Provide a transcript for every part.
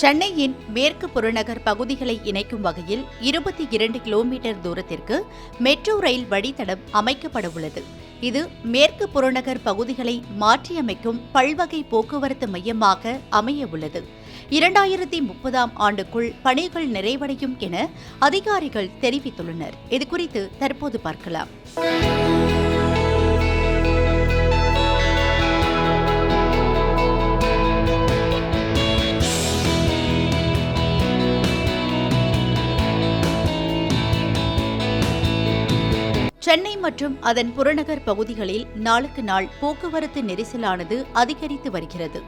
சென்னையின் மேற்கு புறநகர் பகுதிகளை இணைக்கும் வகையில் இருபத்தி இரண்டு கிலோமீட்டர் தூரத்திற்கு மெட்ரோ ரயில் வழித்தடம் அமைக்கப்பட உள்ளது இது மேற்கு புறநகர் பகுதிகளை மாற்றியமைக்கும் பல்வகை போக்குவரத்து மையமாக அமைய உள்ளது இரண்டாயிரத்தி முப்பதாம் ஆண்டுக்குள் பணிகள் நிறைவடையும் என அதிகாரிகள் தெரிவித்துள்ளனர். இதுகுறித்து தற்போது பார்க்கலாம். சென்னை மற்றும் அதன் புறநகர் பகுதிகளில் நாளுக்கு நாள் போக்குவரத்து நெரிசலானது அதிகரித்து வருகிறது.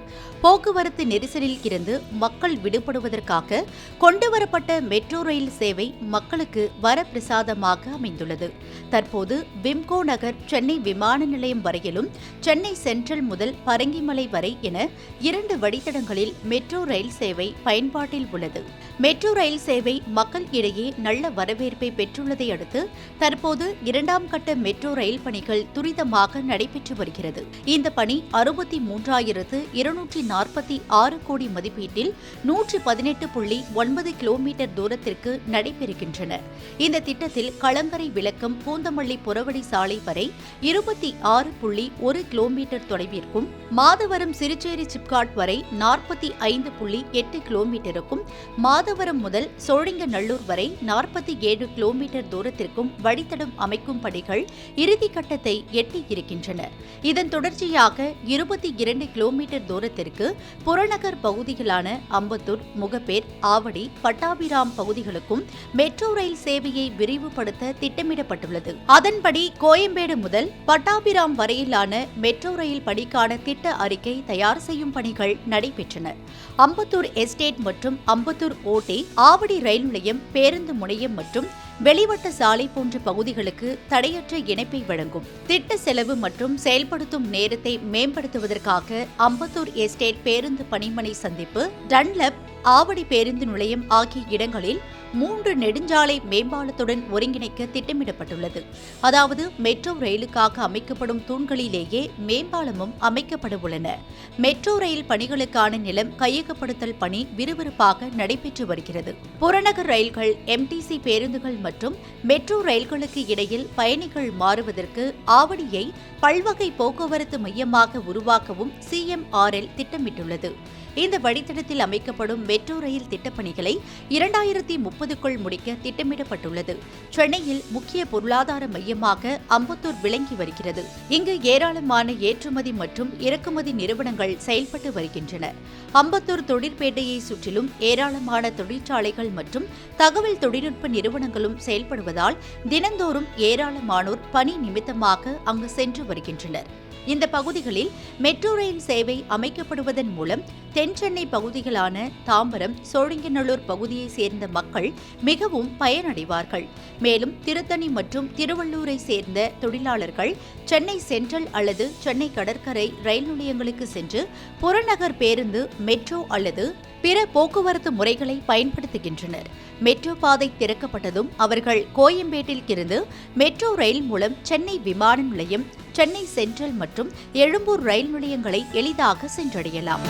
போக்குவரத்து நெரிசலில் இருந்து மக்கள் விடுபடுவதற்காக கொண்டுவரப்பட்ட மெட்ரோ ரயில் சேவை மக்களுக்கு வரப்பிரசாதமாக அமைந்துள்ளது. தற்போது விம்கோ நகர் சென்னை விமான நிலையம் வரையிலும் சென்னை சென்ட்ரல் முதல் பரங்கிமலை வரை என இரண்டு வழித்தடங்களில் மெட்ரோ ரயில் சேவை பயன்பாட்டில் உள்ளது. மெட்ரோ ரயில் சேவை மக்கள் இடையே நல்ல வரவேற்பை பெற்றுள்ளதை அடுத்து தற்போது இரண்டாம் கட்ட மெட்ரோ ரயில் பணிகள் துரிதமாக நடைபெற்று வருகிறது. இந்த பணி அறுபத்தி மூன்றாயிரத்து இருநூற்றி நாற்பத்தி ஆறு கோடி மதிப்பீட்டில் நூற்றி பதினெட்டு புள்ளி ஒன்பது கிலோமீட்டர் தூரத்திற்கு நடைபெறுகின்றன. இந்த திட்டத்தில் களங்கரை விளக்கம் பூந்தமல்லி புறவழி சாலை வரை இருபத்தி ஆறு புள்ளி ஒரு கிலோமீட்டர் தொலைவிற்கும் மாதவரம் சிறுச்சேரி சிப்காட் வரை நாற்பத்தி ஐந்து புள்ளி எட்டு கிலோமீட்டருக்கும் மாதவரம் முதல் சோழிங்கநல்லூர் வரை நாற்பத்தி ஏழு கிலோமீட்டர் தூரத்திற்கும் வழித்தடம் அமைக்கும் பணிகள் இறுதிக்கட்டத்தை எட்டியிருக்கின்றன. இதன் தொடர்ச்சியாக இருபத்தி இரண்டு கிலோமீட்டர் தூரத்திற்கு புறநகர் பகுதிகளான அம்பத்தூர் முகப்பேர் ஆவடி பட்டாபிராம் பகுதிகளுக்கும் மெட்ரோ ரயில் சேவையை விரிவுபடுத்த திட்டமிடப்பட்டுள்ளது. அதன்படி கோயம்பேடு முதல் பட்டாபிராம் வரையிலான மெட்ரோ ரயில் பணிக்கான திட்ட அறிக்கை தயார் செய்யும் பணிகள் நடைபெற்றன. அம்பத்தூர் எஸ்டேட் மற்றும் அம்பத்தூர் ஓட்டே ஆவடி ரயில் நிலையம் பேருந்து முனையம் மற்றும் வெளிவட்ட சாலை போன்ற பகுதிகளுக்கு தடையற்ற இணைப்பை வழங்கும் திட்ட செலவு மற்றும் செயல்படுத்தும் நேரத்தை மேம்படுத்துவதற்காக அம்பத்தூர் எஸ்டேட் பேருந்து பணிமனை சந்திப்பு டன்லப் ஆவடி பேருந்து நிலையம் ஆகிய இடங்களில் மூன்று நெடுஞ்சாலை மேம்பாலத்துடன் ஒருங்கிணைக்க திட்டமிடப்பட்டுள்ளது. அதாவது மெட்ரோ ரயிலுக்காக அமைக்கப்படும் தூண்களிலேயே மேம்பாலமும் அமைக்கப்பட உள்ளன. மெட்ரோ ரயில் பணிகளுக்கான நிலம் கையகப்படுத்தல் பணி விறுவிறுப்பாக நடைபெற்று வருகிறது. புறநகர் ரயில்கள் எம்டிசி பேருந்துகள் மற்றும் மெட்ரோ ரயில்களுக்கு இடையில் பயணிகள் மாறுவதற்கு ஆவடியை பல்வகை போக்குவரத்து மையமாக உருவாக்கவும் சிஎம்ஆர்எல் திட்டமிட்டுள்ளது. இந்த வழித்தடத்தில் அமைக்கப்படும் மெட்ரோ ரயில் திட்டப்பணிகளை இரண்டாயிரத்தி முப்பதுக்குள் முடிக்க திட்டமிடப்பட்டுள்ளது. சென்னையில் முக்கிய பொருளாதார மையமாக அம்பத்தூர் விளங்கி வருகிறது. இங்கு ஏராளமான ஏற்றுமதி மற்றும் இறக்குமதி நிறுவனங்கள் செயல்பட்டு வருகின்றன. அம்பத்தூர் தொழிற்பேட்டையை சுற்றிலும் ஏராளமான தொழிற்சாலைகள் மற்றும் தகவல் தொழில்நுட்ப நிறுவனங்களும் செயல்படுவதால் தினந்தோறும் ஏராளமானோர் பணி நிமித்தமாக அங்கு சென்று வருகின்றனர். இந்த பகுதிகளில் மெட்ரோ ரயில் சேவை அமைக்கப்படுவதன் மூலம் தென் சென்னை பகுதிகளான தாம்பரம் சோழிங்கநல்லூர் பகுதியைச் சேர்ந்த மக்கள் மிகவும் பயனடைவார்கள். மேலும் திருத்தணி மற்றும் திருவள்ளூரை சேர்ந்த தொழிலாளர்கள் சென்னை சென்ட்ரல் அல்லது சென்னை கடற்கரை ரயில் நிலையங்களுக்கு சென்று புறநகர் பேருந்து மெட்ரோ அல்லது பிற போக்குவரத்து முறைகளை பயன்படுத்துகின்றனர். மெட்ரோ பாதை திறக்கப்பட்டதும் அவர்கள் கோயம்பேட்டில் இருந்து மெட்ரோ ரயில் மூலம் சென்னை விமான நிலையம் சென்னை சென்ட்ரல் மற்றும் எழும்பூர் ரயில் நிலையங்களை எளிதாக சென்றடையலாம்.